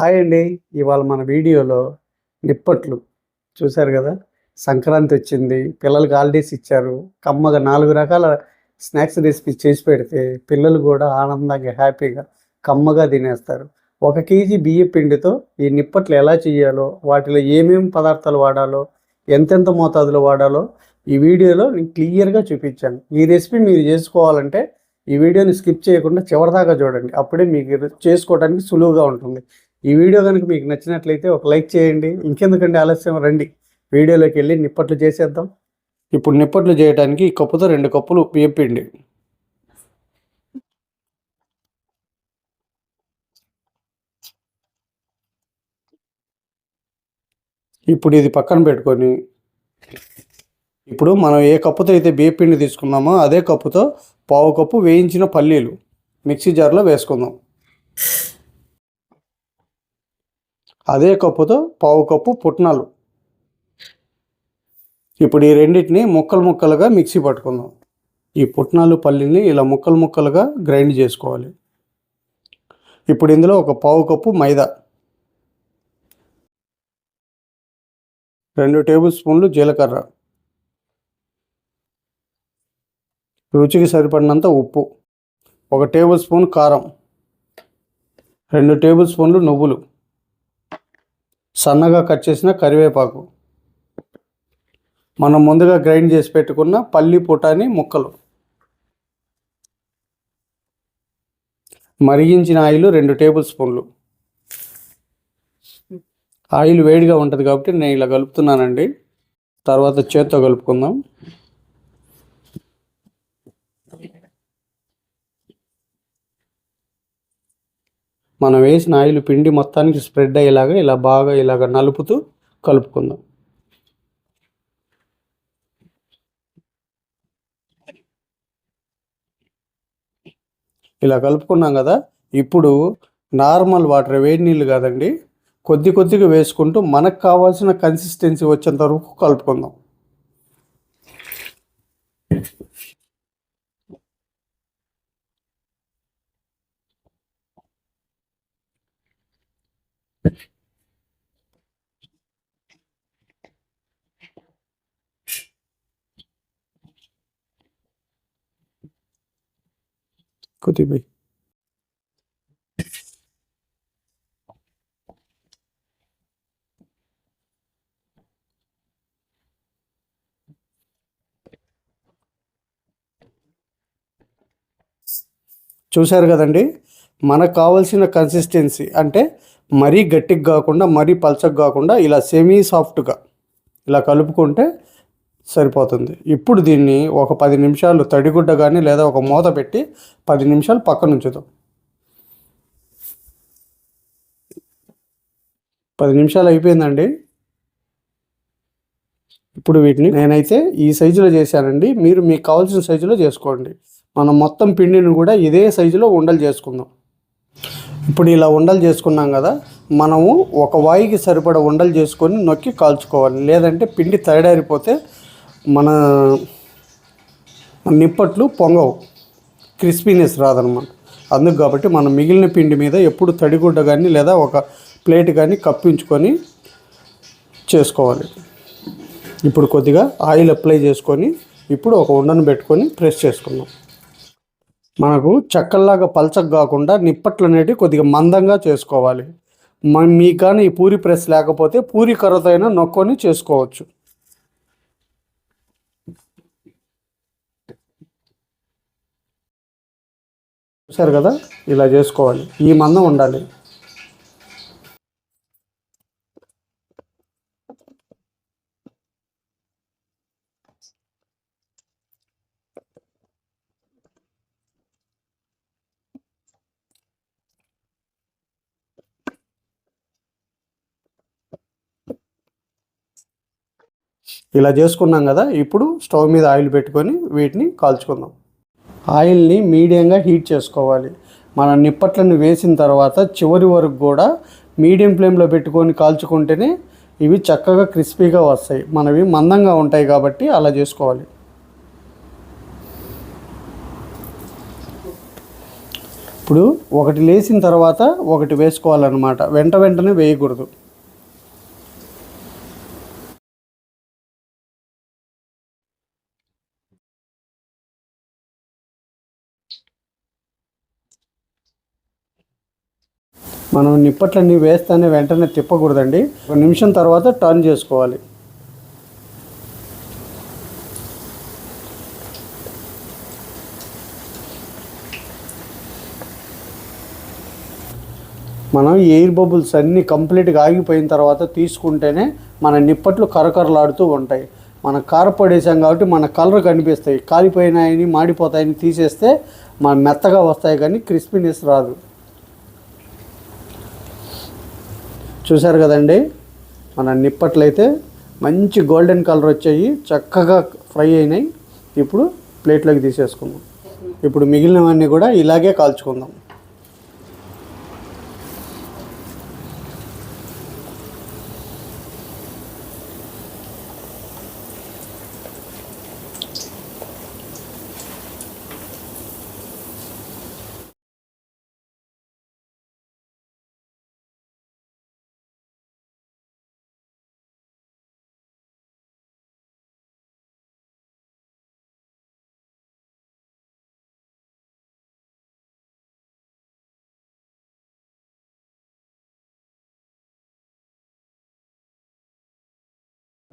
Hi అండి. ఇవాళ మన వీడియోలో నిప్పట్లు. చూశారు కదా? సంక్రాంతి వచ్చింది. పిల్లలకి హాలిడేస్ ఇచ్చారు. కమ్మగా నాలుగు రకాల స్నాక్స్ రెసిపీస్ చేసి పెడితే పిల్లలు కూడా ఆనందంగా హ్యాపీగా కమ్మగా తినేస్తారు. ఒక కేజీ బియ్య పిండితో ఈ నిప్పట్లు ఎలా చేయాలో వాటిలో ఏమేమి పదార్థాలు వాడాలో ఎంతెంత మోతాదులో వాడాలో ఈ వీడియోలో నేను క్లియర్గా చూపించాను. ఈ రెసిపీ మీరు చేసుకోవాలంటే ఈ వీడియోని స్కిప్ చేయకుండా చివరిదాకా చూడండి. అప్పుడే మీకు చేసుకోవడానికి సులువుగా ఉంటుంది. ఈ వీడియో కనుక మీకు నచ్చినట్లయితే ఒక లైక్ చేయండి. ఇంకెందుకండి ఆలస్యం? రండి. వీడియోలోకి వెళ్ళి నిప్పట్లు చేసేద్దాం. ఇప్పుడు నిప్పట్లు చేయడానికి ఈ కప్పుతో రెండు కప్పులు బియ్యం పిండి. ఇప్పుడు ఇది పక్కన పెట్టుకొని ఇప్పుడు మనం ఏ కప్పుతో అయితే బియ్యం పిండి తీసుకున్నామో అదే కప్పుతో పావు కప్పు వేయించిన పల్లీలు మిక్సీ జార్లో వేసుకుందాం. అదే కప్పుతో పావు కప్పు పుట్నాలు. ఇప్పుడు ఈ రెండింటిని ముక్కలు ముక్కలుగా మిక్సీ పట్టుకుందాం. ఈ పుట్నాలు పల్లీని ఇలా ముక్కలు ముక్కలుగా గ్రైండ్ చేసుకోవాలి. ఇప్పుడు ఇందులో ఒక పావు కప్పు మైదా. రెండు టేబుల్ స్పూన్లు జీలకర్ర. రుచికి సరిపడినంత ఉప్పు. ఒక టేబుల్ స్పూన్ కారం. రెండు టేబుల్ స్పూన్లు నువ్వులు. సన్నగా కట్ చేసిన కరివేపాకు. మనం ముందుగా గ్రైండ్ చేసి పెట్టుకున్న పల్లి పుటాని ముక్కలు. మరిగించిన ఆయిల్ రెండు టేబుల్ స్పూన్లు. ఆయిల్ వేడిగా ఉంటుంది కాబట్టి నేను ఇలా కలుపుతున్నానండి. తర్వాత చేత్తో కలుపుకుందాం. మనం వేసిన ఆయిల్ పిండి మొత్తానికి స్ప్రెడ్ అయ్యేలాగా ఇలా బాగా ఇలాగ నలుపుతూ కలుపుకుందాం. ఇలా కలుపుకున్నాం కదా ఇప్పుడు నార్మల్ వాటర్ వేడి నీళ్ళు కాదండి కొద్ది కొద్దిగా వేసుకుంటూ మనకు కావాల్సిన కన్సిస్టెన్సీ వచ్చేంత వరకు కలుపుకుందాం. కొద్దిగా చూశారు కదండి? మనకు కావాల్సిన కన్సిస్టెన్సీ అంటే మరీ గట్టిగా కాకుండా మరీ పల్చగా కాకుండా ఇలా సెమీ సాఫ్ట్గా ఇలా కలుపుకుంటే సరిపోతుంది. ఇప్పుడు దీన్ని ఒక పది నిమిషాలు తడిగుడ్డ కానీ లేదా ఒక మూత పెట్టి పది నిమిషాలు పక్కన ఉంచుదాం. పది నిమిషాలు అయిపోయిందండి. ఇప్పుడు వీటిని నేనైతే ఈ సైజులో చేశానండి. మీరు మీకు కావాల్సిన సైజులో చేసుకోండి. మనం మొత్తం పిండిని కూడా ఇదే సైజులో ఉండలు చేసుకుందాం. ఇప్పుడు ఇలా ఉండలు చేసుకున్నాం కదా మనము ఒక వాయికి సరిపడ ఉండలు చేసుకొని నొక్కి కాల్చుకోవాలి. లేదంటే పిండి తయారైపోతే మన నిప్పట్లు పొంగవు. క్రిస్పీనెస్ రాదనమాట. అందుకు కాబట్టి మనం మిగిలిన పిండి మీద ఎప్పుడు తడిగుడ్డ కానీ లేదా ఒక ప్లేట్ కానీ కప్పించుకొని చేసుకోవాలి. ఇప్పుడు కొద్దిగా ఆయిల్ అప్లై చేసుకొని ఇప్పుడు ఒక ఉండను పెట్టుకొని ప్రెస్ చేసుకుందాం. మనకు చెక్కల్లాగా పల్చగా కాకుండా నిప్పట్లు అనేటివి కొద్దిగా మందంగా చేసుకోవాలి. మీకు కానీ ఈ పూరి ప్రెస్ లేకపోతే పూరి కర్రతో అయినా నొక్కొని చేసుకోవచ్చు. చూసారు కదా? ఇలా చేసుకోవాలి. ఈ మందం ఉండాలి. ఇలా చేసుకున్నాం కదా ఇప్పుడు స్టవ్ మీద ఆయిల్ పెట్టుకొని వీటిని కాల్చుకుందాం. ఆయిల్ని మీడియంగా హీట్ చేసుకోవాలి. మన నిప్పట్లను వేసిన తర్వాత చివరి వరకు కూడా మీడియం ఫ్లేమ్లో పెట్టుకొని కాల్చుకుంటేనే ఇవి చక్కగా క్రిస్పీగా వస్తాయి. మనవి మందంగా ఉంటాయి కాబట్టి అలా చేసుకోవాలి. ఇప్పుడు ఒకటి లేచిన తర్వాత ఒకటి వేసుకోవాలన్నమాట. వెంట వెంటనే వేయకూడదు. మనం నిప్పట్లన్నీ వేస్తానే వెంటనే తిప్పకూడదండి. ఒక నిమిషం తర్వాత టర్న్ చేసుకోవాలి. మనం ఎయిర్ బబుల్స్ అన్నీ కంప్లీట్గా ఆగిపోయిన తర్వాత తీసుకుంటేనే మన నిప్పట్లు కరకరలాడుతూ ఉంటాయి. మన కారపడేసాం కాబట్టి మన కలర్ కనిపిస్తాయి. కాలిపోయినాయని మాడిపోతాయని తీసేస్తే మన మెత్తగా వస్తాయి కానీ క్రిస్పీనెస్ రాదు. చూశారు కదండి? మన నిప్పట్లయితే మంచి గోల్డెన్ కలర్ వచ్చాయి చక్కగా ఫ్రై అయినాయి. ఇప్పుడు ప్లేట్లోకి తీసేసుకుందాం. ఇప్పుడు మిగిలినవన్నీ కూడా ఇలాగే కాల్చుకుందాం.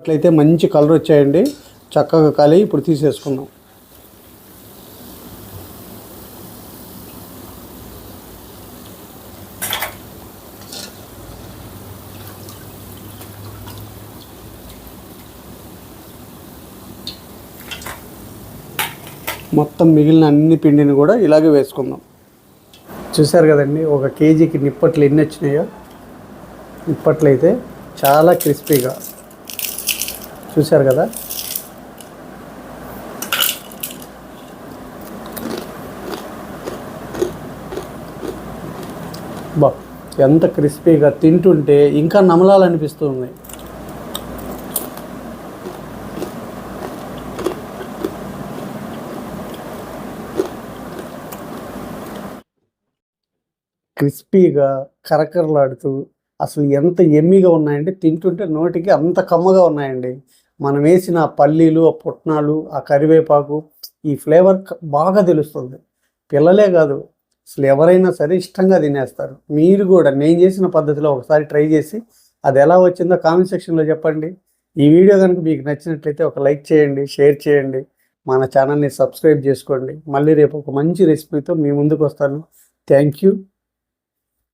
అట్లయితే మంచి కలర్ వచ్చాయండి. చక్కగా కాలి ఇప్పుడు తీసేసుకున్నాం మొత్తం మిగిలిన అన్ని పిండిని కూడా ఇలాగే వేసుకుందాం. చూశారు కదండి ఒక కేజీకి నిప్పట్లు ఎన్ని వచ్చినాయో. నిప్పట్లు అయితే చాలా క్రిస్పీగా. చూశారు కదా? బా ఎంత క్రిస్పీగా తింటుంటే ఇంకా నమలాలనిపిస్తుంది. క్రిస్పీగా కరకరలాడుతూ అసలు ఎంత ఎమ్మిగా ఉన్నాయండి తింటుంటే నోటికి అంత కమ్మగా ఉన్నాయండి. మనం వేసిన ఆ పల్లీలు ఆ పుట్నాలు ఆ కరివేపాకు ఈ ఫ్లేవర్ బాగా తెలుస్తుంది. పిల్లలే కాదు అసలు ఎవరైనా సరే ఇష్టంగా తినేస్తారు. మీరు కూడా నేను చేసిన పద్ధతిలో ఒకసారి ట్రై చేసి అది ఎలా వచ్చిందో కామెంట్ సెక్షన్లో చెప్పండి. ఈ వీడియో కనుక మీకు నచ్చినట్లయితే ఒక లైక్ చేయండి షేర్ చేయండి మన ఛానల్ని సబ్స్క్రైబ్ చేసుకోండి. మళ్ళీ రేపు ఒక మంచి రెసిపీతో మీ ముందుకు వస్తాను. Thank you.